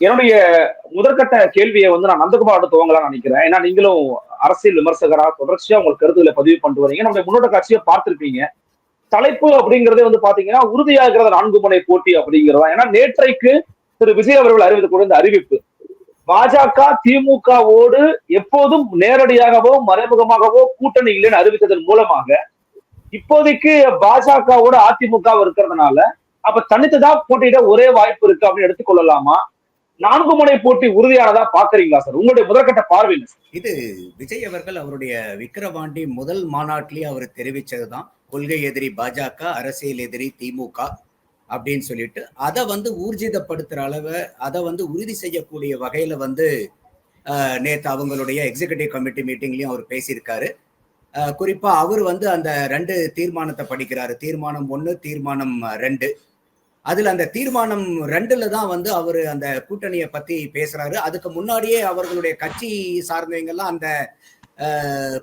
என்னுடைய முதற்கட்ட கேள்வியை வந்து நான் நந்தகுமாரோட துவங்கலாம் நினைக்கிறேன். ஏன்னா நீங்களும் அரசியல் விமர்சகரா தொடர்ச்சியா உங்க கருத்துக்களை பதிவு பண்ணிட்டு வரீங்க. நம்முடைய முன்னோட்ட காட்சியை பார்த்திருப்பீங்க. தலைப்பு அப்படிங்கறதே வந்து பாத்தீங்கன்னா உறுதியாகிறத நான்கு முனை போட்டி அப்படிங்கிறதா. ஏன்னா நேற்றைக்கு திரு விஜய் அவர்கள் அறிவித்து இந்த அறிவிப்பு. பாஜக திமுகவோடு எப்போதும் நேரடியாகவோ மறைமுகமாகவோ கூட்டணி இல்லைன்னு அறிவித்ததன் மூலமாக இப்போதைக்கு பாஜகவோட அதிமுக இருக்கிறதுனால அப்ப தனித்துதான் போட்டியிட ஒரே வாய்ப்பு இருக்கு அப்படின்னு எடுத்துக்கொள்ளலாமா? நான்கு முனை போட்டி உறுதியானதா பாக்குறீங்களா சார்? உங்களுடைய முதற்கட்ட பார்வை இது விஜய் அவர்கள் அவருடைய விக்கிரவாண்டி முதல் மாநாட்டிலேயே அவர் தெரிவிச்சதுதான். கொள்கை எதிரி பாஜக அரசியல் எதிரி திமுக அப்படின்னு சொல்லிட்டு அதை வந்து ஊர்ஜிதப்படுத்துற அளவு அதை வந்து உறுதி செய்யக்கூடிய வகையில வந்து நேற்று அவங்களுடைய எக்ஸிகியூட்டிவ் கமிட்டி மீட்டிங்லயும் அவர் பேசியிருக்காரு. குறிப்பா அவர் வந்து அந்த ரெண்டு தீர்மானத்தை படிக்கிறாரு. தீர்மானம் ஒன்று தீர்மானம் ரெண்டு. அதுல அந்த தீர்மானம் ரெண்டுல தான் வந்து அவர் அந்த கூட்டணியை பத்தி பேசுறாரு. அதுக்கு முன்னாடியே அவர்களுடைய கட்சி சார்ந்தவங்கெல்லாம் அந்த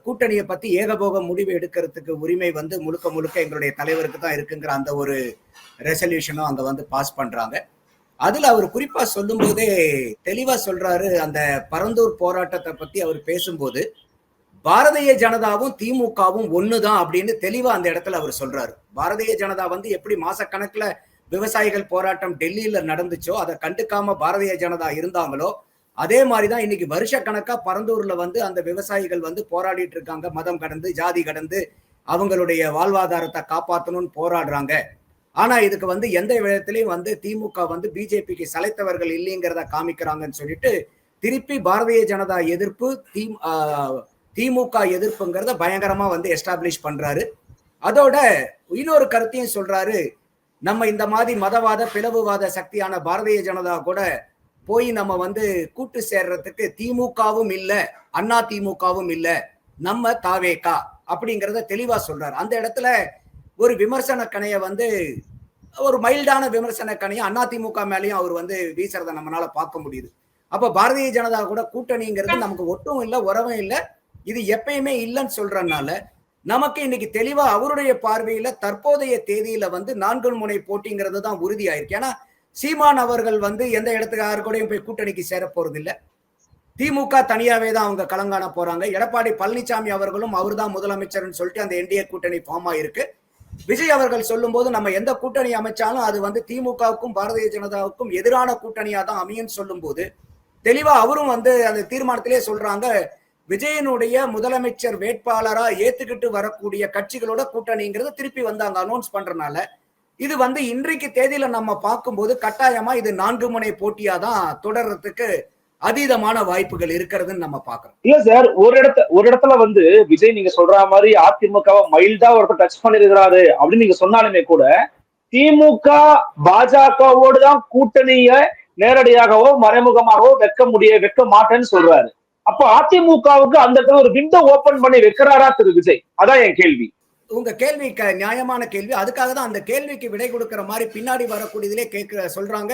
கூட்டணியை பத்தி ஏகபோக முடிவு எடுக்கிறதுக்கு உரிமை வந்து முழுக்க முழுக்க எங்களுடைய தலைவருக்கு தான் இருக்குங்கிற அந்த ஒரு ரெசல்யூஷனும் அங்க வந்து பாஸ் பண்றாங்க. அதுல அவர் குறிப்பா சொல்லும்போதே தெளிவா சொல்றாரு அந்த பரந்தூர் போராட்டத்தை பத்தி அவர் பேசும்போது பாரதிய ஜனதாவும் திமுகவும் ஒண்ணுதான் அப்படின்னு தெளிவா அந்த இடத்துல அவர் சொல்றாரு. பாரதிய ஜனதா வந்து எப்படி மாசக்கணக்குல விவசாயிகள் போராட்டம் டெல்லியில நடந்துச்சோ அதை கண்டுக்காம பாரதிய ஜனதா இருந்தாங்களோ அதே மாதிரிதான் இன்னைக்கு வருஷ கணக்கா பரந்தூர்ல வந்து அந்த விவசாயிகள் வந்து போராடிட்டு இருக்காங்க. மதம் கடந்து ஜாதி கடந்து அவங்களுடைய வாழ்வாதாரத்தை காப்பாற்றணும்னு போராடுறாங்க. ஆனா இதுக்கு வந்து எந்த விதத்திலையும் வந்து திமுக வந்து பிஜேபிக்கு சலைத்தவர்கள் இல்லைங்கிறத காமிக்கிறாங்கன்னு சொல்லிட்டு திருப்பி பாரதிய ஜனதா எதிர்ப்பு தி திமுக எதிர்ப்புங்கிறத பயங்கரமா வந்து எஸ்டாப்ளிஷ் பண்றாரு. அதோட இன்னொரு கருத்தையும் சொல்றாரு. நம்ம இந்த மாதிரி மதவாத பிளவுவாத சக்தியான பாரதிய ஜனதா கூட போய் நம்ம வந்து கூட்டு சேர்றதுக்கு திமுகவும் இல்ல அண்ணா திமுகவும் இல்ல நம்ம தாவேகா அப்படிங்கிறத தெளிவா சொல்றாரு. அந்த இடத்துல ஒரு விமர்சன கணைய வந்து ஒரு மைல்டான விமர்சன கணைய அண்ணா திமுக மேலேயும் அவர் வந்து வீசுறத நம்மளால பார்க்க முடியுது. அப்ப பாரதிய ஜனதா கூட கூட்டணிங்கிறது நமக்கு ஒட்டும் இல்லை உறவும் இல்லை இது எப்பயுமே இல்லைன்னு சொல்றதுனால நமக்கு இன்னைக்கு தெளிவா அவருடைய பார்வையில தற்போதைய தேதியில வந்து நான்கு முனை போட்டிங்கிறது தான் உறுதியாயிருக்கு. ஏன்னா சீமான் அவர்கள் வந்து எந்த இடத்துக்கு யாரு கூடயும் போய் கூட்டணிக்கு சேர போறது இல்ல திமுக தனியாவே தான் அவங்க கலங்காண போறாங்க. எடப்பாடி பழனிசாமி அவர்களும் அவர்தான் முதலமைச்சர்னு சொல்லிட்டு அந்த என்டிஏ கூட்டணி ஃபார்ம் ஆயிருக்கு. விஜய் அவர்கள் சொல்லும்போது நம்ம எந்த கூட்டணி அமைச்சாலும் அது வந்து திமுகவுக்கும் பாரதிய ஜனதாவுக்கும் எதிரான கூட்டணியா தான் அமையும்னு சொல்லும்போது தெளிவா அவரும் வந்து அந்த தீர்மானத்திலே சொல்றாங்க விஜயனுடைய முதலமைச்சர் வேட்பாளரா ஏத்துக்கிட்டு வரக்கூடிய கட்சிகளோட கூட்டணிங்கிறது திருப்பி வந்தாங்க அனௌன்ஸ் பண்றனால இது வந்து இன்றைக்கு தேதியில நம்ம பார்க்கும்போது கட்டாயமா இது நான்கு முனை போட்டியா தான் தொடர்றதுக்கு அதீதமான வாய்ப்புகள் இருக்கிறதுன்னு நம்ம பாக்குறோம் இல்ல சார் ஒரு இடத்துல ஒரு இடத்துல வந்து விஜய் நீங்க சொல்ற மாதிரி அதிமுகவை மைல்டா ஒருத்தர் டச் பண்ணிருக்கிறாரு அப்படின்னு நீங்க சொன்னாலுமே கூட திமுக பாஜகவோடு தான் கூட்டணிய நேரடியாகவோ மறைமுகமாகவோ வைக்க முடிய வைக்க மாட்டேன்னு சொல்றாரு. அப்போ அதிமுகவுக்கு அந்த இடத்துல ஒரு விண்டோ ஓபன் பண்ணி வைக்கிறாரா திரு விஜய்? அதான் என் கேள்வி. உங்க கேள்வி நியாயமான கேள்வி. அதுக்காக தான் அந்த கேள்விக்கு விடை கொடுக்கிற மாதிரி பின்னாடி வரக்கூடியதிலே கேட்கிற சொல்றாங்க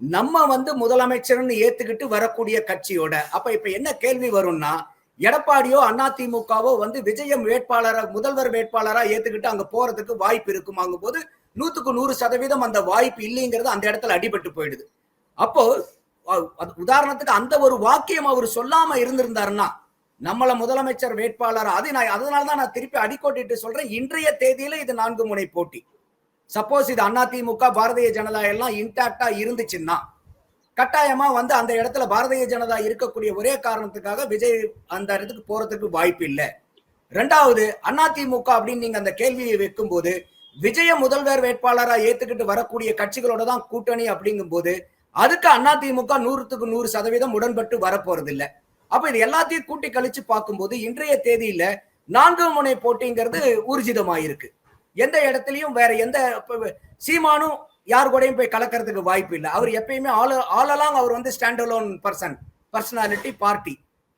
நம்ம வந்து முதலமைச்சர்னு ஏத்துக்கிட்டு வரக்கூடிய கட்சியோட அப்ப இப்ப என்ன கேள்வி வரும்னா எடப்பாடியோ அதிமுகவோ வந்து விஜயம் வேட்பாளரா முதல்வர் வேட்பாளரா ஏத்துக்கிட்டு அங்க போறதுக்கு வாய்ப்பு இருக்குமாங்கும் போது நூத்துக்கு நூறு சதவீதம் அந்த வாய்ப்பு இல்லைங்கிறது அந்த இடத்துல அடிபட்டு போயிடுது. அப்போ உதாரணத்துக்கு அந்த ஒரு வாக்கியம் அவர் சொல்லாம இருந்திருந்தாருன்னா நம்மள முதலமைச்சர் வேட்பாளர் அது நான் அதனால தான் நான் திருப்பி அடிக்கோட்டிட்டு சொல்றேன். இன்றைய தேதியில இது நான்கு முனை போட்டி. சப்போஸ் இது அதிமுக பாரதிய ஜனதா எல்லாம் இன்டாக்டா இருந்துச்சுன்னா கட்டாயமா வந்து அந்த இடத்துல பாரதிய ஜனதா இருக்கக்கூடிய ஒரே காரணத்துக்காக விஜய் அந்த இடத்துக்கு போறதுக்கு வாய்ப்பு இல்லை. ரெண்டாவது அதிமுக அப்படின்னு நீங்க அந்த கேள்வியை வைக்கும்போது விஜய முதல்வர் வேட்பாளராக ஏத்துக்கிட்டு வரக்கூடிய கட்சிகளோட தான் கூட்டணி அப்படிங்கும்போது அதுக்கு அதிமுக நூறுத்துக்கு நூறு சதவீதம் உடன்பட்டு வரப்போறது இல்லை அப்ப இது எல்லாத்தையும் கூட்டி கழிச்சு பார்க்கும்போது இன்றைய தேதியில நான்கு முனை போட்டிங்கிறது ஊர்ஜிதமாயிருக்கு. எந்த இடத்துலயும் வேற எந்த சீமானும் யார் கூடயும் போய் கலக்கறதுக்கு வாய்ப்பு இல்லை. அவர் எப்பயுமே ஆல் ஆல் அவர் வந்து stand alone person personality party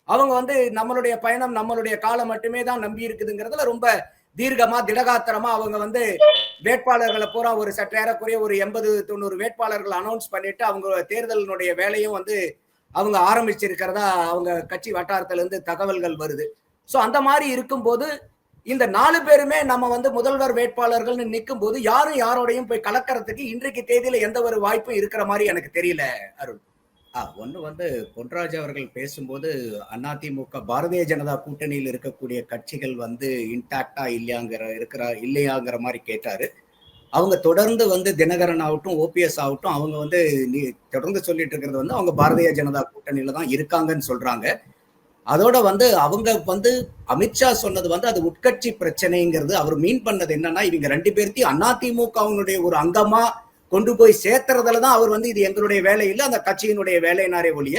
அவங்க வந்து நம்மளுடைய பயணம் நம்மளுடைய காலம் மட்டுமே தான் நம்பி இருக்குதுங்கிறதுல ரொம்ப தீர்க்கமா திடகாத்திரமா அவங்க வந்து வேட்பாளர்களை பூரா ஒரு சற்றேறக்குறைய ஒரு எண்பது தொண்ணூறு வேட்பாளர்கள் அனௌன்ஸ் பண்ணிட்டு அவங்க தேர்தலினுடைய வேலையும் வந்து அவங்க ஆரம்பிச்சிருக்கிறதா அவங்க கட்சி வட்டாரத்துல இருந்து தகவல்கள் வருது. சோ அந்த மாதிரி இருக்கும்போது இந்த நாலு பேருமே நம்ம வந்து முதல்வர் வேட்பாளர்கள்னு நிற்கும் போது யாரும் யாரோடையும் போய் கலக்கறதுக்கு இன்றைக்கு தேதியில எந்த ஒரு வாய்ப்பும் இருக்கிற மாதிரி எனக்கு தெரியல அருள் ஆ, வந்து பொன்ராஜ் அவர்கள் பேசும்போது அதிமுக பாரதிய ஜனதா கூட்டணியில் இருக்கக்கூடிய கட்சிகள் வந்து இன்டாக்டா இல்லையாங்கிற இருக்கிற இல்லையாங்கிற மாதிரி கேட்டாரு. அவங்க தொடர்ந்து வந்து தினகரன் ஆகட்டும் ஓபிஎஸ் ஆகட்டும் அவங்க வந்து நீ தொடர்ந்து சொல்லிட்டு இருக்கிறது வந்து அவங்க பாரதிய ஜனதா கூட்டணியில தான் இருக்காங்கன்னு சொல்றாங்க. அதோட வந்து அவங்க வந்து அமித்ஷா சொன்னது வந்து அது உட்கட்சி பிரச்சனைங்கிறது அவர் மீன் பண்ணது என்னன்னா இவங்க ரெண்டு பேர்த்தையும் அவங்களுடைய ஒரு அங்கமா கொண்டு போய் சேர்த்துறதுல தான் அவர் வந்து இது எங்களுடைய வேலை இல்லை. அந்த கட்சியினுடைய வேலைனாரே ஒழிய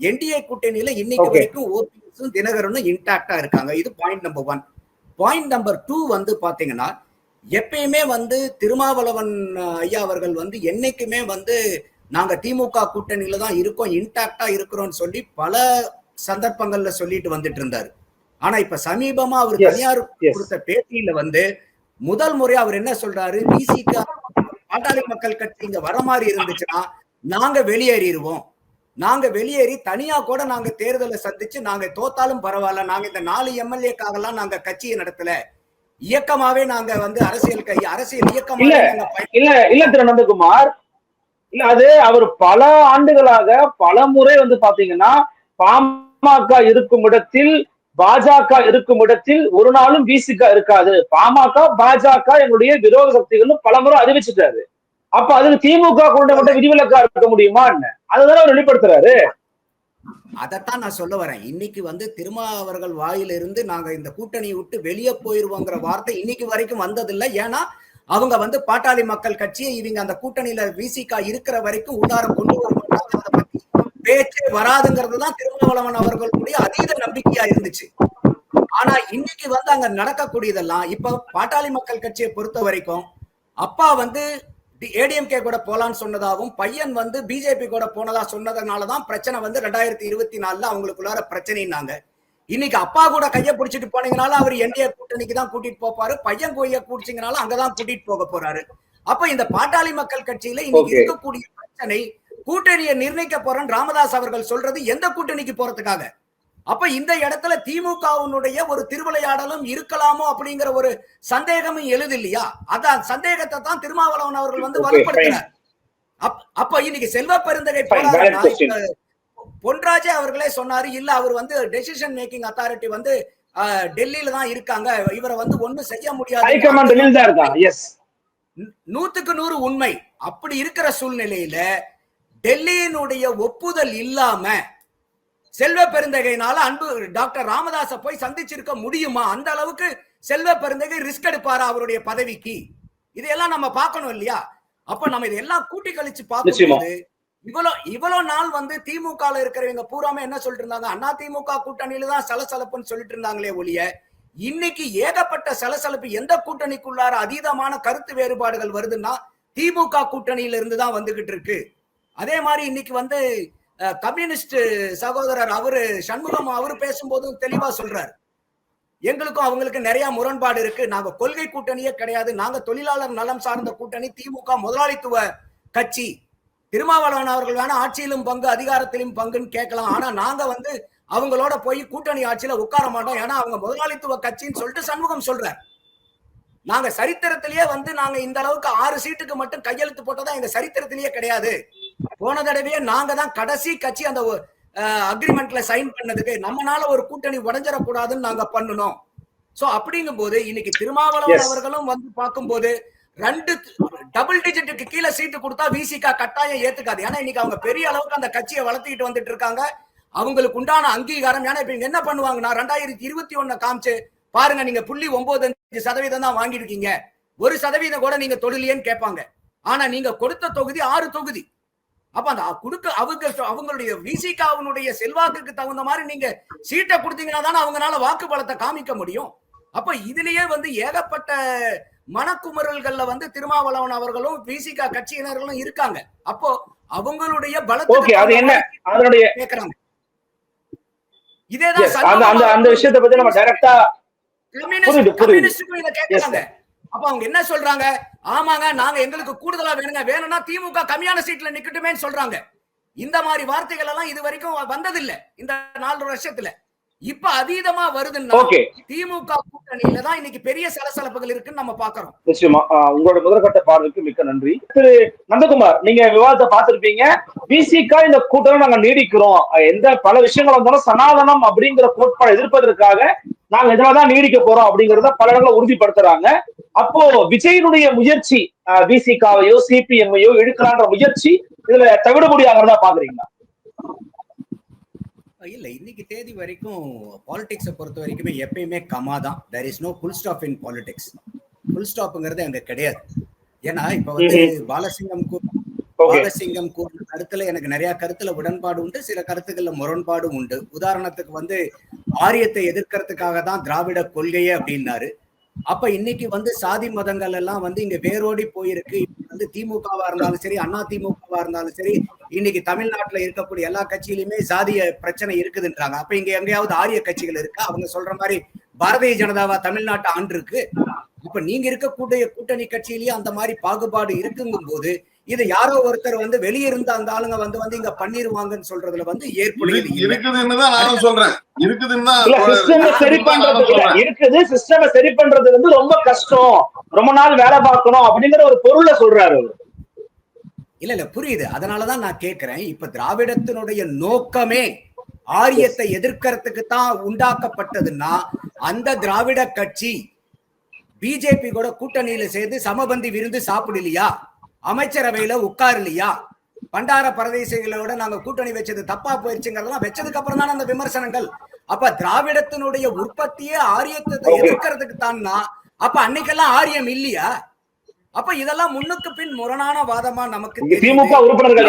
என்டிஏ கூட்டணியில இன்னைக்கு. வரைக்கும் ஓபிஎஸும் தினகரனும் இன்டாக்டா இருக்காங்க. இது point number one point number two வந்து பாத்தீங்கன்னா எப்பயுமே வந்து திருமாவளவன் ஐயா அவர்கள் வந்து என்னைக்குமே வந்து நாங்க திமுக கூட்டணியில தான் இருக்கோம் இன்டாக்டா இருக்கிறோம்னு சொல்லி பல சந்தர்ப்பங்கள்ல சொல்லிட்டு வந்துட்டு இருந்தாரு. ஆனா இப்ப சமீபமா அவர் தனியார். கொடுத்த பேட்டியில வந்து முதல் முறையா அவர் என்ன சொல்றாரு? பிசிக பாட்டாளி மக்கள் கட்சி இங்க வர மாதிரி இருந்துச்சுன்னா நாங்க வெளியேறிடுவோம். நாங்க வெளியேறி தனியா கூட நாங்க தேர்தலை சந்திச்சு நாங்க தோத்தாலும் பரவாயில்ல. நாங்க இந்த நாலு எம்எல்ஏக்காகலாம் நாங்க கட்சியை நடத்தல. இயக்கமாவே நாங்க வந்து அரசியல் கை அரசியல் பயன் இல்ல இல்ல திரு நந்தகுமார். இல்ல அது அவர் பல ஆண்டுகளாக பல முறை வந்து பாத்தீங்கன்னா பாமக இருக்கும் இடத்தில் பாஜக இருக்கும் இடத்தில் ஒரு நாளும் பிசிக இருக்காது. பாமக பாஜக எங்களுடைய விரோத சக்திகள்னு பலமுறை அறிவிச்சுட்டாரு. அப்ப அதுக்கு திமுக கொண்ட மட்டும் விதிவிலக்கா இருக்க முடியுமா என்ன? அதுதானே அவர் வெளிப்படுத்துறாரு. அதைத்தான் நான் சொல்ல வரேன். இன்னைக்கு வந்து திருமா அவர்கள் வாயிலிருந்து நாங்க இந்த கூட்டணியை விட்டு வெளியே போயிருவோங்கிற வார்த்தை இன்னைக்கு வரைக்கும் வந்ததில்லை. ஏன்னா அவங்க வந்து பாட்டாளி மக்கள் கட்சியை இவங்க அந்த கூட்டணியில விசிகா இருக்கிற வரைக்கும் உள்ளார கொண்டு வர பேச்சு வராதுங்கிறது தான் திருமாவளவன் அவர்களுடைய அதீத நம்பிக்கையா இருந்துச்சு. ஆனா இன்னைக்கு வந்து அங்க நடக்கக்கூடியதெல்லாம் இப்ப பாட்டாளி மக்கள் கட்சியை பொறுத்த வரைக்கும் அப்பா வந்து ஏடிஎம்கே கூட போலான்னு சொன்னதாகவும் பையன் வந்து பிஜேபி கூட போனதா சொன்னதுனாலதான் பிரச்சனை வந்து ரெண்டாயிரத்தி இருபத்தி நாலுல அவங்களுக்குள்ளார பிரச்சனைனாங்க இன்னைக்கு அப்பா கூட கைய பிடிச்சிட்டு போனீங்கனால அவர் என்டிஏ கூட்டணிக்கு தான் கூட்டிட்டு போப்பாரு. பையன் கைய பிடிச்சிங்கனால அங்கதான் கூட்டிட்டு போக போறாரு. அப்ப இந்த பாட்டாளி மக்கள் கட்சியில இன்னைக்கு. இருக்கக்கூடிய பிரச்சனை கூட்டணியை நிர்ணயிக்க போறேன்னு ராமதாஸ் அவர்கள் சொல்றது எந்த கூட்டணிக்கு போறதுக்காக? அப்ப இந்த இடத்துல திமுகவினுடைய ஒரு திருவிளையாடலும் இருக்கலாமோ அப்படிங்கிற ஒரு சந்தேகமும் எழுது இல்லையா அதான் சந்தேகத்தை தான் திருமாவளவன் அவர்கள் வந்து அப்- அப்ப இன்னைக்கு செல்வ பெருந்தகை பொன்ராஜே அவர்களே சொன்னாரு இல்ல அவர் வந்து டெசிஷன் மேக்கிங் அத்தாரிட்டி வந்து டெல்லியில தான் இருக்காங்க இவரை வந்து ஒண்ணும் செய்ய முடியாது. நூத்துக்கு நூறு உண்மை. அப்படி இருக்கிற சூழ்நிலையில டெல்லியினுடைய ஒப்புதல் இல்லாம செல்வ பெருந்தகையினால அன்பு டாக்டர் ராமதாஸ போய் சந்திச்சிருக்க முடியுமா? அந்த அளவுக்கு செல்வ பெருந்தகை ரிஸ்க் எடுப்பாரா அவருடைய பதவிக்கு? இதையெல்லாம் நம்ம பார்க்கணும் இல்லையா? அப்ப நம்ம இதெல்லாம் கூட்டி கழிச்சு பார்க்கும்போது இவ்வளவு இவ்வளவு நாள் வந்து திமுக இருக்கிறவங்க பூராமே என்ன சொல்லிட்டு இருந்தாங்க? அண்ணா திமுக கூட்டணியில தான் சலசலப்புன்னு சொல்லிட்டு இருந்தாங்களே ஒழிய இன்னைக்கு ஏகப்பட்ட சலசலப்பு எந்த கூட்டணிக்குள்ளார அதீதமான கருத்து வேறுபாடுகள் வருதுன்னா திமுக கூட்டணியில இருந்து தான் வந்துகிட்டு இருக்கு. அதே மாதிரி இன்னைக்கு வந்து கம்யூனிஸ்ட் சகோதரர் அவரு சண்முகம் அவரு பேசும்போதும் தெளிவா சொல்றாரு. எங்களுக்கும் அவங்களுக்கு நிறைய முரண்பாடு இருக்கு. நாங்க கொள்கை கூட்டணியே கிடையாது. நாங்க தொழிலாளர் நலம் சார்ந்த கூட்டணி திமுக முதலாளித்துவ கட்சி. திருமாவளவன் அவர்கள் வேணா ஆட்சியிலும் பங்கு அதிகாரத்திலும் பங்குன்னு கேட்கலாம். ஆனா நாங்க வந்து அவங்களோட போய் கூட்டணி ஆட்சியில உட்கார மாட்டோம். ஏன்னா அவங்க முதலாளித்துவ கட்சின்னு சொல்லிட்டு சண்முகம் சொல்றார். நாங்க சரித்திரத்திலேயே வந்து நாங்க இந்த அளவுக்கு ஆறு சீட்டுக்கு மட்டும் கையெழுத்து போட்டதா எங்க சரித்திரத்திலேயே கிடையாது. போன தடவையே நாங்க தான் கடைசி கட்சி அந்த அக்ரிமெண்ட்ல சைன் பண்ணதுக்கு நம்மனால ஒரு கூட்டணி உடஞ்சிடக்கூடாதுன்னு நாங்க பண்ணணும் சோ அப்படிங்கும் போது இன்னைக்கு திருமாவளவன். அவர்களும் வந்து பார்க்கும்போது ரெண்டு டபுள் டிஜிட்டுக்கு கீழே சீட்டு கொடுத்தா விசிகா கட்டாயம் ஏத்துக்காது. ஏன்னா இன்னைக்கு அவங்க பெரிய அளவுக்கு அந்த கட்சியை வளர்த்துக்கிட்டு வந்துட்டு இருக்காங்க. அவங்களுக்கு உண்டான அங்கீகாரம் ஏன்னா இப்ப என்ன பண்ணுவாங்கன்னா ரெண்டாயிரத்தி இருபத்தி ஒண்ணு காமிச்சு பாருங்க நீங்க புள்ளி ஒன்பது அஞ்சு சதவீதம் தான் வாங்கியிருக்கீங்க. ஒரு சதவீதம் கூட நீங்க தொழிலையேன்னு கேட்பாங்க. ஆனா நீங்க கொடுத்த தொகுதி ஆறு தொகுதி. அப்ப அந்த கொடுக்க அவங்க அவங்களுடைய விசிகாவினுடைய செல்வாக்குக்கு தகுந்த மாதிரி நீங்க சீட்டை கொடுத்தீங்கன்னா தானே அவங்களால வாக்கு பலத்தை காமிக்க முடியும். அப்ப இதுலயே வந்து ஏகப்பட்ட மனக்குமுறல்கள்ல வந்து திருமாவளவன் அவர்களும் விசிகா கட்சியினர்களும் இருக்காங்க. அப்போ அவங்களுடைய Okay, அது என்ன? பலத்தை அதனுடைய கேக்குறாங்க. இதேதான் அந்த அந்த விஷயத்தை பத்தி நம்ம டைரக்டா கம்யூனிஸ்ட். கம்யூனிஸ்டுக்கும் இதை கேட்கறாங்க அப்ப அவங்க என்ன சொல்றாங்க? ஆமாங்க நாங்க எங்களுக்கு கூடுதலா வேணுங்க. வேணும்னா திமுக கம்மியான சீட்ல நிக்கட்டுமேன்னு சொல்றாங்க. இந்த மாதிரி வார்த்தைகள் எல்லாம் இது வரைக்கும் வந்ததில்லை. இந்த நாலு வருஷத்துல. இப்ப அதீதமா வருதுன்னா திமுக கூட்டணியில தான் இன்னைக்கு பெரிய சலசலப்புகள் இருக்குன்னு நம்ம பாக்குறோம் நிச்சயமா. உங்களோட முதற்கட்ட பார்வைக்கு மிக்க நன்றி. திரு நந்தகுமார் நீங்க விவாதத்தை பார்த்திருப்பீங்க. பிசிகா இந்த கூட்டணி நாங்க நீடிக்கிறோம். எந்த பல விஷயங்கள் வந்தாலும் சனாதனம் அப்படிங்கிற கோட்பாடு எதிர்ப்பதற்காக நாங்க இதனாலதான் நீடிக்க போறோம் அப்படிங்கறத பல இடங்களை உறுதிப்படுத்துறாங்க. அப்போ விஜயனுடைய முயற்சி பிசிகாவையோ சிபிஎம்ஐயோ இழுக்கலான்ற முயற்சி இதுல தவிடுபடியாகிறதா பாக்குறீங்களா இல்ல இன்னைக்கு தேதி வரைக்கும் பாலிடிக்ஸை பொறுத்த வரைக்குமே எப்பயுமே கமா தான். There is no full stop in politics full ஸ்டாப்ங்கிறது அங்க கிடையாது. ஏன்னா இப்ப வந்து பாலசிங்கம் பாலசிங்கம் கூறின கருத்துல எனக்கு நிறைய கருத்துல உடன்பாடு உண்டு. சில கருத்துக்கள்ல முரண்பாடும் உண்டு. உதாரணத்துக்கு வந்து ஆரியத்தை எதிர்க்கிறதுக்காக தான் திராவிட கொள்கையே அப்படின்னாரு. அப்ப இன்னைக்கு வந்து சாதி மதங்கள் எல்லாம் வந்து இங்க வேரோடி போயிருக்கு. வந்து திமுகவா இருந்தாலும் சரி அண்ணா திமுகவா இருந்தாலும் சரி இன்னைக்கு தமிழ்நாட்டுல இருக்கக்கூடிய எல்லா கட்சியிலுமே சாதிய பிரச்சனை இருக்குதுன்றாங்க. அப்ப இங்க எங்கேயாவது ஆரிய கட்சிகள் இருக்கா? அவங்க சொல்ற மாதிரி பாரதிய ஜனதாவா தமிழ்நாட்டு ஆண்டு இருக்கு இப்ப நீங்க இருக்கக்கூடிய கூட்டணி கட்சியிலேயே அந்த மாதிரி பாகுபாடு இருக்குங்கும் போது இது யாரோ ஒருத்தர் வந்து வெளிய இருந்த அந்த ஆளுங்க வந்து வந்து இங்க பண்ணிருவாங்கன்னு சொல்றதுல வந்து ஏற்புடையது. இருக்குதுன்னு தான் நானும் சொல்றேன். இருக்குதுன்னு சிஸ்டம் சரி பண்றது. இருக்குது சிஸ்டம் சரி பண்றது வந்து ரொம்ப கஷ்டம். ரொம்ப நாள் வேலை பார்க்கணும் அப்படிங்கிற ஒரு பொருளை சொல்றாரு இல்ல இல்ல புரியுது. அதனாலதான் நான் கேக்குறேன் இப்ப திராவிடத்தினுடைய நோக்கமே ஆரியத்தை எதிர்க்கிறதுக்கு தான் உண்டாக்கப்பட்டதுன்னா அந்த திராவிட கட்சி பிஜேபி கூட கூட்டணியில சேர்ந்து சமபந்தி விருந்து சாப்பிடலையா? அமைச்சரவையில உட்காரலையா? பண்டார பிரதேசங்களோட நாங்க கூட்டணி வச்சது தப்பா போயிருச்சுங்கிறதெல்லாம் வச்சதுக்கு அப்புறம் தான் அந்த விமர்சனங்கள். அப்ப திராவிடத்தினுடைய உற்பத்தியே ஆரியத்தை. எதிர்க்கிறதுக்கு தான்னா? அப்ப அன்னைக்கெல்லாம் ஆரியம் இல்லையா? அப்ப இதெல்லாம் முன்னுக்கு பின் முரணான வாதமா நமக்கு. திமுக உறுப்பினர்கள்.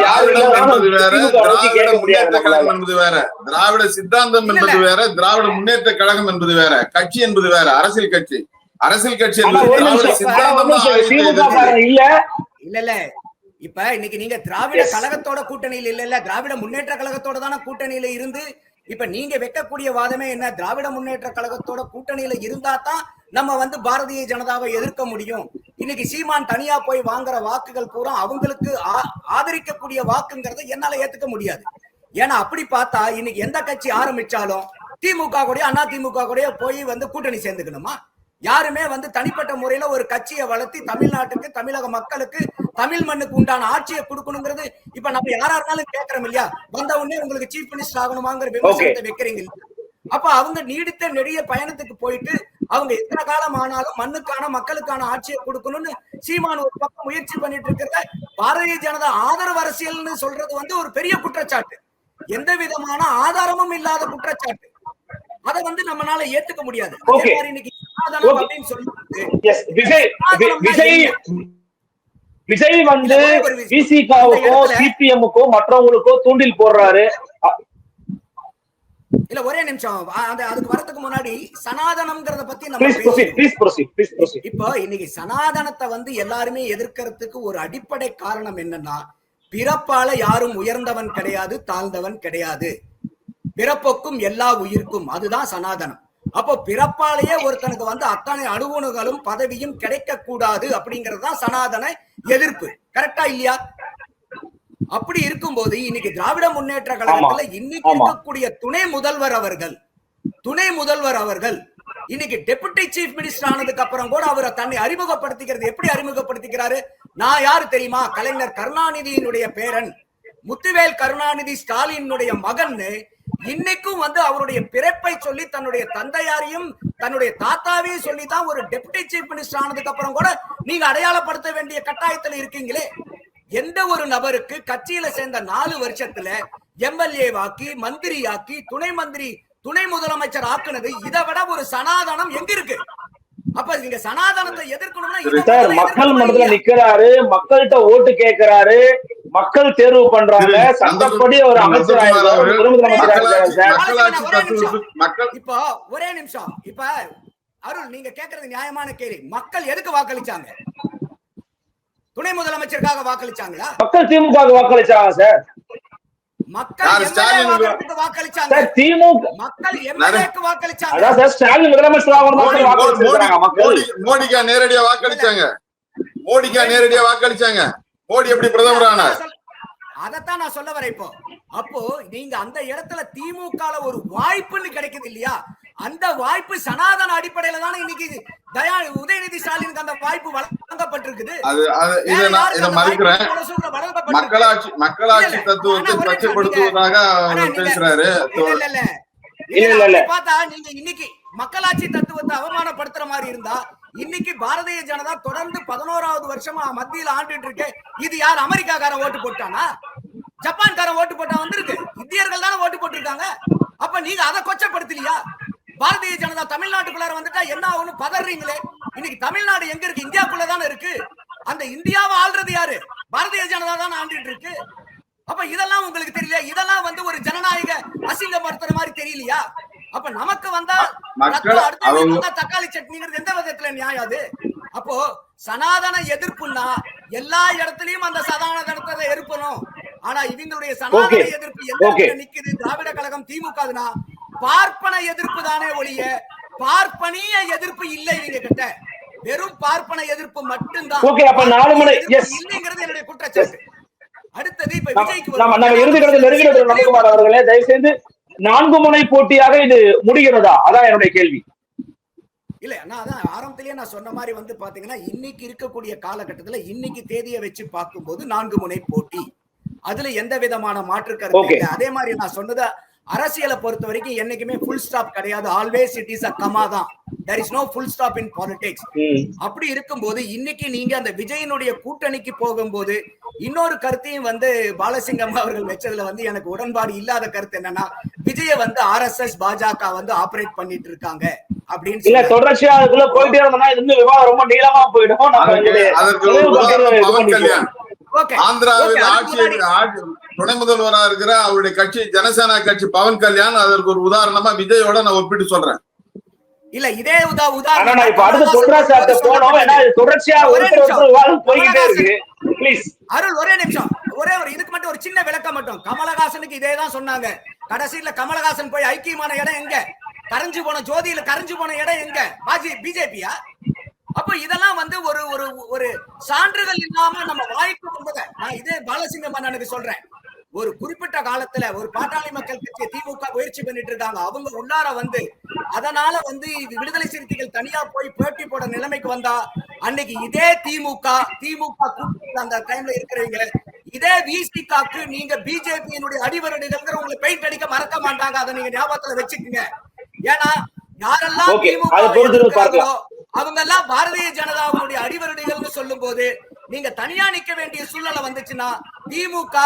கழகம் என்பது வேற. திராவிட சித்தாந்தம் என்பது வேற திராவிட முன்னேற்ற கழகம் என்பது வேற கட்சி என்பது வேற அரசியல் கட்சி. அரசியல் கட்சி என்பது திராவிட சித்தாந்தம் இல்ல. இல்ல இல்ல. இப்ப இன்னைக்கு நீங்க திராவிட. கழகத்தோட கூட்டணியில இல்ல இல்ல. திராவிட முன்னேற்ற கழகத்தோட தானே கூட்டணியில இருந்து. இப்ப நீங்க வைக்கக்கூடிய வாதமே என்ன? திராவிட முன்னேற்ற கழகத்தோட கூட்டணியில இருந்தா தான் நம்ம வந்து பாரதிய ஜனதாவை எதிர்க்க முடியும். இன்னைக்கு சீமான் தனியா போய் வாங்குற வாக்குகள் பூரா அவங்களுக்கு ஆதரிக்கக்கூடிய வாக்குங்கிறத என்னால ஏத்துக்க முடியாது. ஏன்னா அப்படி பார்த்தா இன்னைக்கு எந்த கட்சி ஆரம்பிச்சாலும் திமுக கூட அண்ணா திமுக கூட போய் வந்து கூட்டணி சேர்ந்துக்கணுமா? யாருமே வந்து தனிப்பட்ட முறையில ஒரு கட்சியை வளர்த்தி தமிழ்நாட்டுக்கு தமிழக மக்களுக்கு தமிழ் மண்ணுக்கு உண்டான ஆட்சியை கொடுக்கணுங்கிறது இப்ப நம்ம யாரா இருந்தாலும் கேட்கறோம் இல்லையா? வந்த உடனே உங்களுக்கு சீஃப் மினிஸ்டர் ஆகணுமாங்கிற விமர்சனத்தை வைக்கிறீங்க? அப்ப அவங்க நீடித்த நெடிய பயணத்துக்கு போயிட்டு அவங்க எத்தனை காலம் ஆனாலும் மண்ணுக்கான மக்களுக்கான ஆட்சியை கொடுக்கணும்னு சீமான் ஒரு பக்கம் முயற்சி பண்ணிட்டு இருக்கிறத பாரதிய ஜனதா ஆதரவு அரசியல்னு சொல்றது வந்து ஒரு பெரிய குற்றச்சாட்டு. எந்த விதமான ஆதாரமும் இல்லாத குற்றச்சாட்டு. அதை வந்து நம்மளால ஏத்துக்க முடியாது. இன்னைக்கு விஜய் வந்து இடத்துல- சிபிஎம்முக்கோ மற்றவங்களுக்கோ தூண்டில் போடுறாரு. இல்ல ஒரே நிமிஷம். அ- அந்த அதுக்கு வரதுக்கு முன்னாடி சனாதனம்ங்கிறத பத்தி நம்ம இப்போ இன்னைக்கு சனாதனத்தை வந்து எல்லாருமே எதிர்க்கிறதுக்கு ஒரு அடிப்படை காரணம் என்னன்னா பிறப்பால யாரும் உயர்ந்தவன் கிடையாது தாழ்ந்தவன் கிடையாது. பிறப்புக்கும் எல்லா உயிர்க்கும் அதுதான் சனாதனம். அப்போ பிறப்பாலேயே ஒருத்தனுக்கு வந்து அத்தனை அணுகுணுகளும் பதவியும் கிடைக்க கூடாது அப்படிங்கிறது தான் சனாதன எதிர்ப்பு. கரெக்டா இல்லையா? அப்படி இருக்கும்போது இன்னைக்கு திராவிட முன்னேற்ற கழகத்துல இன்னைக்கு. இருக்கக்கூடிய துணை முதல்வர் அவர்கள் துணை முதல்வர் அவர்கள் இன்னைக்கு டெபுட்டி சீஃப் மினிஸ்டர் ஆனதுக்கு அப்புறம் கூட அவரை தன்னை அறிமுகப்படுத்திக்கிறது எப்படி அறிமுகப்படுத்திக்கிறாரு? நான் யாரு தெரியுமா? கலைஞர் கருணாநிதியினுடைய பேரன் முத்துவேல் கருணாநிதி ஸ்டாலினுடைய மகன்னு இன்னைக்கும் வந்து அவருடைய பிறப்பை சொல்லி தன்னுடைய தந்தையாரையும் தன்னுடைய தாத்தாவையும் சொல்லி தான் ஒரு டெபுட்டி சீஃப் மினிஸ்டர் ஆனதுக்கு அப்புறம் கூட நீங்க அடையாளப்படுத்த வேண்டிய கட்டாயத்துல இருக்கீங்களே. எந்த ஒரு நபருக்கு கட்சியில சேர்ந்த நாலு வருஷத்துல எம்எல்ஏ வாக்கி மந்திரி ஆக்கி துணை மந்திரி துணை முதலமைச்சர் ஆக்குனது இதை விட ஒரு சனாதனம் எங்க இருக்கு அப்ப நீங்க சனாதனத்தை எதிர்க்கணும்னா மக்கள் மனதுல? நிக்கிறாரு மக்கள்கிட்ட ஓட்டு கேட்கிறாரு மக்கள் தேர்வு பண்றாங்க சட்டப்படி ஒரு அமைச்சர் நந்தகுமார் ஆயிருக்காரு அவர்கள் துணை முதலமைச்சர் ஆயிருக்காரு மக்களாட்சி சார். மக்களாட்சி ஒரே நிமிஷம். தத்துவத்துக்கு மக்கள் இப்போ ஒரே நிமிஷம். இப்ப அருள் நீங்க கேக்குறது நியாயமான கேள்வி. மக்கள் எதுக்கு வாக்களிச்சாங்க? துணை முதலமைச்சருக்காக வாக்களிச்சாங்களா? மக்கள் திமுக வாக்களிச்சாங்க சார்? மோடிக்கா நேரடியா வாக்களிச்சாங்க? மோடிக்கா நேரடியா வாக்களிச்சாங்க? மோடி எப்படி பிரதமர் ஆனார் அதத்தான் நான் சொல்ல வரேன் இப்போ. அப்போ நீங்க அந்த இடத்துல திமுகல ஒரு வாய்ப்புன்னு கிடைக்குது இல்லையா? அந்த வாய்ப்பு சனாதன அடிப்படையில தானே இன்னைக்கு தயா உதயநிதி ஸ்டாலினுக்கு அந்த வாய்ப்பு வழங்கப்பட்டிருக்குது. அது இதை நான் மறுக்கிறேன்? மக்களாட்சி மக்களாட்சி. தத்துவத்தை பச்சைப்படுத்துவதாக பேசுறாரு. பார்த்தா நீங்க இன்னைக்கு மக்களாட்சி தத்துவத்தை அவமானப்படுத்துற மாதிரி இருந்தா இன்னைக்கு பாரதிய ஜனதா தொடர்ந்து பதினோராவது வருஷமா மத்தியில ஆண்டுட்டு இருக்கு. இது யார் அமெரிக்காக்காரன் ஓட்டு போட்டானா? ஜப்பான்காரன் ஓட்டு போட்டா வந்திருக்கு. இந்தியர்கள் தானே ஓட்டு போட்டிருக்காங்க. அப்ப நீங்க அதை கொச்சப்படுத்தலையா? பாரதிய ஜனதா தமிழ்நாட்டுக்குள்ளார வந்துட்டா என்ன ஆகும்னு பதறீங்களே? இன்னைக்கு தமிழ்நாடு எங்க இருக்கு? இந்தியாக்குள்ள தானே இருக்கு. அந்த இந்தியாவை ஆள்றது யாரு? பாரதிய ஜனதா தானே ஆண்டுட்டு இருக்கு. அப்ப இதெல்லாம் உங்களுக்கு தெரியல இதெல்லாம் வந்து ஒரு ஜனநாயக அசிங்கப்படுத்துற மாதிரி தெரியலையா? அப்ப நமக்கு வந்தா வந்தா தக்காளி சட்னிங்கிறது எந்த விதத்துல நியாயம் அது? அப்போ சனாதன எதிர்ப்புன்னா எல்லா இடத்துலயும் அந்த சனாதனத்தை எதிர்ப்பணும் ஆனா இவங்களுடைய சனாதன. எதிர்ப்பு எந்த நிக்குது? திராவிட கழகம் திமுகனா பார்ப்பன எதிர்ப்பு தானே ஒழிய பார்ப்பனிய எதிர்ப்பு இல்லை இவங்க கிட்ட. வெறும் பார்ப்பன எதிர்ப்பு மட்டும்தான். Okay, அப்ப நாலு மணி-. இல்லைங்கிறது என்னுடைய குற்றச்சாட்டு. அடுத்தது இப்ப விஜய்க்கு நம்ம அவர்களே தயவு செய்து நான்கு முனை போட்டியாக இது முடிகிறதா? அதான் என்னுடைய கேள்வி. இல்ல நான் அதான் ஆரம்பத்திலேயே நான் சொன்ன மாதிரி வந்து பாத்தீங்கன்னா இன்னைக்கு இருக்கக்கூடிய காலகட்டத்துல இன்னைக்கு தேதியை வச்சு பார்க்கும்போது நான்கு முனை போட்டி. அதுல எந்த விதமான மாற்று கருத்து அதே மாதிரி நான் சொன்னது அரசியலை பொறுத்த வரைக்கும் என்னைக்குமே ஃபுல் ஸ்டாப் கிடையாது. Always it is a comma தான். There is no full stop in politics. அப்படி இருக்கும்போது இன்னைக்கு நீங்க அந்த விஜயனுடைய கூட்டணிக்கு போகும்போது இன்னொரு கருத்தையும் வந்து பாலசிங்கம் அவர்கள் வச்சதுல வந்து எனக்கு உடன்பாடு இல்லாத கருத்து என்னன்னா விஜய வந்து ஆர்எஸ்எஸ் பாஜக வந்து ஆபரேட் பண்ணிட்டு இருக்காங்க அப்படின்னு இல்ல சொல்லி- தொடர்ச்சியா அதுக்குள்ள போயிட்டே இருந்தோம்னா இது விவாதம் ரொம்ப நீளமா போயிடும். ஆந்திராவில் ஆட்சி துணை முதல்வரா இருக்கிற அவருடைய கட்சி ஜனசேனா கட்சி பவன் கல்யாண் அதற்கு ஒரு உதாரணமா விஜயோட நான் ஒப்பிட்டு சொல்றேன். இல்ல இதே உதாரணம் இப்ப அடுத்து தொல்ராஜ் சார்ட்ட போனோம். ஏன்னா தொடர்ச்சியா ஒரே போய்கிட்டே இருக்கு. ப்ளீஸ் அருள் ஒரே நிமிஷம். ஒரே ஒரு இதுக்கு மட்டும் ஒரு சின்ன விளக்கம் மட்டும். கமலஹாசனுக்கு இதே தான் சொன்னாங்க. கடைசியில கமலஹாசன் போய் ஐக்கியமான இடம் எங்க? கரைஞ்சு போன ஜோதியில கரைஞ்சு போன இடம் எங்க? பாஜி பிஜேபியா? அப்ப இதெல்லாம் வந்து ஒரு ஒரு சான்றுகள் இல்லாம நம்ம வாய்ப்பு வந்தத நான் இதே பாலசிங்கம் அண்ணனுக்கு சொல்றேன். ஒரு குறிப்பிட்ட காலத்துல ஒரு பாட்டாளி மக்கள் கட்சி திமுக முயற்சி பண்ணிட்டு இருக்காங்க. அவங்க உள்ளார வந்து அதனால வந்து விடுதலை சிறுத்தைகள் தனியா போய் போட்டி போட நிலைமைக்கு வந்தா அன்னைக்கு இதே திமுக திமுக அந்த டைம்ல இருக்கிறவங்க இதே விசிகாக்கு நீங்க பிஜேபியினுடைய அடிவருடுகள் உங்களை பெயிண்ட் அடிக்க மறக்க மாட்டாங்க. அதை நீங்க ஞாபகத்துல வச்சுக்கோங்க. ஏன்னா யாரெல்லாம் திமுக அவங்க எல்லாம் பாரதிய ஜனதாவுடைய அடிவருடிகள்னு சொல்லும் போது நீங்க தனியா நிக்க வேண்டிய சூழ்நிலை வந்துச்சுன்னா திமுக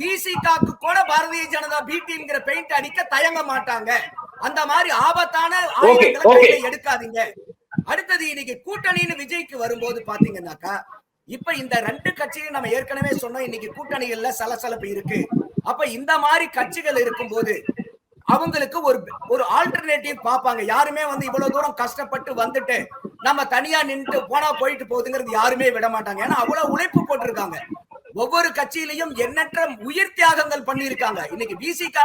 விசிகாக்கு கூட பாரதிய ஜனதா பி டீம்ங்கிற பெயிண்ட் அடிக்க தயங்க மாட்டாங்க. அந்த மாதிரி ஆபத்தான ஆயுதங்களை எடுக்காதீங்க. அடுத்தது இன்னைக்கு கூட்டணின்னு விஜய்க்கு வரும்போது பாத்தீங்கன்னாக்கா இப்ப இந்த ரெண்டு கட்சியும் நம்ம ஏற்கனவே சொன்னோம் இன்னைக்கு கூட்டணிகள்ல சலசலப்பு இருக்கு. அப்ப இந்த மாதிரி கட்சிகள் இருக்கும்போது அவங்களுக்கு ஒரு ஒரு ஆல்டர்னேட்டிவ் பார்ப்பாங்க. யாருமே வந்து இவ்வளவு தூரம் கஷ்டப்பட்டு வந்துட்டு நம்ம தனியா நின்று போனா போயிட்டு போகுதுங்கிறது யாருமே விட மாட்டாங்க. ஏன்னா அவ்வளவு உழைப்பு போட்டிருக்காங்க. ஒவ்வொரு கட்சியிலையும் எண்ணற்ற உயிர் தியாகங்கள் பண்ணியிருக்காங்க. இன்னைக்கு விசிகா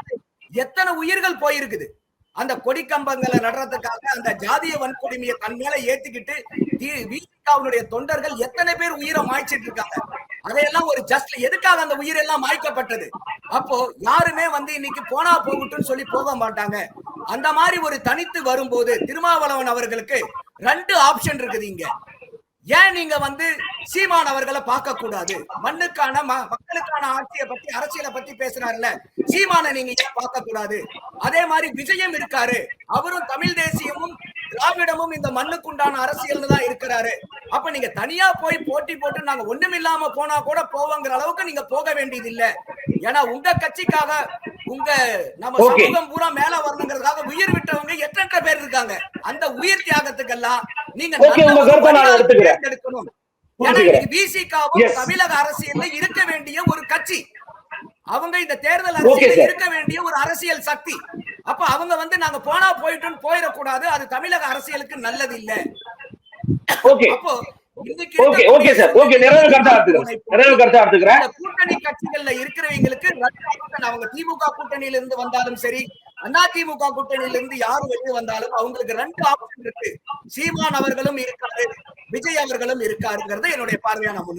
எத்தனை உயிர்கள் போயிருக்குது? அந்த கொடி கம்பங்களை நடுறதுக்காக அந்த ஜாதிய வன்கொடுமையை தன் மேல ஏத்துக்கிட்டு விசிகாவுடைய தொண்டர்கள் எத்தனை பேர் உயிரை மாய்ச்சிட்டு இருக்காங்க? அதையெல்லாம் ஒரு ஜஸ்ட் எதுக்காக அந்த உயிரெல்லாம் மாய்க்கப்பட்டது? அப்போ யாருமே வந்து இன்னைக்கு போனா போகட்டும்னு சொல்லி போக மாட்டாங்க. அந்த மாதிரி ஒரு தனித்து வரும்போது திருமாவளவன் அவர்களுக்கு ரெண்டு ஆப்ஷன் இருக்குது இங்க. ஏன் நீங்க வந்து சீமான் அவர்களை பார்க்க கூடாது மண்ணுக்கான மக்களுக்கான ஆட்சியை பத்தி அரசியலை பத்தி பேசுறாருல்ல. சீமானை நீங்க ஏன் பார்க்க கூடாது அதே மாதிரி விஜயம் இருக்காரு. அவரும் தமிழ் தேசியமும் திராவிடமும் இந்த மண்ணுக்குண்டான அரசியல்னு தான் இருக்கிறாரு. அப்ப நீங்க தனியா போய் போட்டி போட்டு நாங்க ஒண்ணுமில்லாம போனா கூட போவோங்கிற அளவுக்கு நீங்க போக வேண்டியது இல்ல ஏன்னா உங்க கட்சிக்காக உங்க நம்ம. சமூகம் பூரா மேல வரணுங்கிறதுக்காக உயிர் பேர் இருக்காங்க. அந்த உயிர் தியாகத்துக்கெல்லாம் நீங்க விசிகாவும் Yes. தமிழக அரசியல்ல இருக்க வேண்டிய ஒரு கட்சி. அவங்க இந்த தேர்தல் அரசியல். இருக்க வேண்டிய ஒரு அரசியல் சக்தி. அப்ப அவங்க வந்து நாங்க போனா போயிட்டோம் போயிடக்கூடாது. அது தமிழக அரசியலுக்கு நல்லது இல்ல அப்போ கூட்டணி கட்சிகள்ல இருக்கிறவங்களுக்கு. அவங்க திமுக கூட்டணியில இருந்து வந்தாலும் சரி அண்ணா திமுக கூட்டணியில இருந்து யார் வெளியே வந்தாலும் அவங்களுக்கு ரெண்டு ஆப்ஷன் இருக்கு. சீமான் அவர்களும் இருக்காரு விஜய் அவர்களும் இருக்காருங்கிறது என்னுடைய பார்வையான முன்